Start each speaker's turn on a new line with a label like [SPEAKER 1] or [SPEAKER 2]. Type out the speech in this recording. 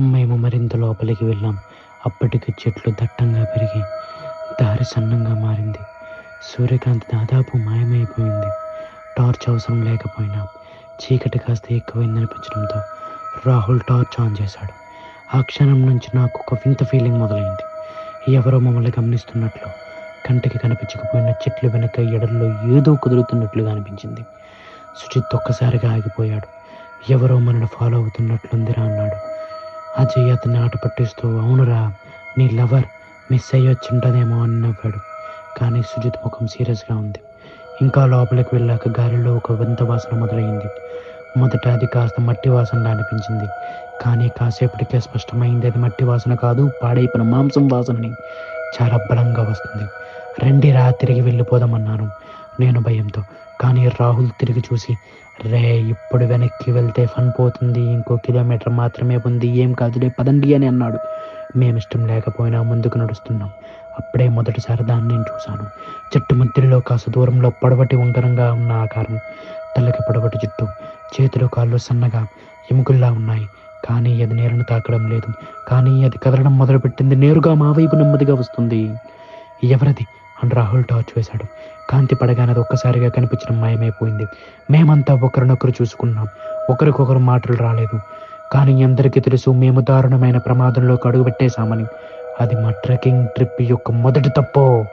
[SPEAKER 1] మేము మరింత లోపలికి వెళ్ళాం. అప్పటికి చెట్లు దట్టంగా పెరిగి దారి సన్నంగా మారింది. సూర్యకాంతి దాదాపు మాయమైపోయింది. టార్చ్ అవసరం లేకపోయినా చీకటి కాస్త ఎక్కువైందనిపించడంతో రాహుల్ టార్చ్ ఆన్ చేశాడు. ఆ క్షణం నుంచి నాకు ఒక వింత ఫీలింగ్ మొదలైంది. ఎవరో మమ్మల్ని గమనిస్తున్నట్లు కంటికి కనిపించకపోయిన చెట్లు వెనక ఎడల్లో ఏదో కుదురుతున్నట్లుగా అనిపించింది. సుచిత్ ఒక్కసారిగా ఆగిపోయాడు. ఎవరో మనల్ని ఫాలో అవుతున్నట్లుందిరా అన్నాడు. అజయ్ అతన్ని ఆట పట్టిస్తూ అవునురా నీ లవర్ మిస్ అయ్యి వచ్చింటదేమో అని నవ్వాడు. కానీ సుజిత్ ముఖం సీరియస్గా ఉంది. ఇంకా లోపలికి వెళ్ళాక గాలిలో ఒక వింత వాసన మొదలైంది. మొదట అది కాస్త మట్టి వాసనలా అనిపించింది. కానీ కాసేపటికే స్పష్టమైంది అది మట్టి వాసన కాదు పాడైపోయిన మాంసం వాసనని. చాలా బలంగా వస్తుంది. రండి రా తిరిగి వెళ్ళిపోదామన్నాను. నేను భయంతో. కానీ రాహుల్ తిరిగి చూసి రే ఇప్పుడు వెనక్కి వెళ్తే ఫన్ పోతుంది. ఇంకో కిలోమీటర్ మాత్రమే ఉంది. ఏం కాదులే పదండి అని అన్నాడు. మేమిష్టం లేకపోయినా ముందుకు నడుస్తున్నాం. అప్పుడే మొదటిసారి దాన్ని నేను చూశాను. చెట్టు మధ్యలో కాస్త దూరంలో పొడవటి ఉంగరంగా ఉన్న ఆకారం తలకి పొడవటి జుట్టు చేతులు కాళ్ళు సన్నగా ఎముకల్లా ఉన్నాయి. కానీ అది నేలను తాకడం లేదు. కానీ అది కదలడం మొదలుపెట్టింది నేరుగా మా వైపు నెమ్మదిగా వస్తుంది. ఎవరది? అని రాహుల్ టార్చ్ వేశాడు. కాంతి పడగానే అది ఒక్కసారిగా కనిపించడం మాయమైపోయింది. మేమంతా ఒకరినొకరు చూసుకున్నాం. ఒకరికొకరు మాటలు రాలేదు. కానీ అందరికీ తెలుసు మేము దారుణమైన ప్రమాదంలోకి అడుగుపెట్టేశామని. అది మా ట్రెక్కింగ్ ట్రిప్ యొక్క మొదటి తప్పు?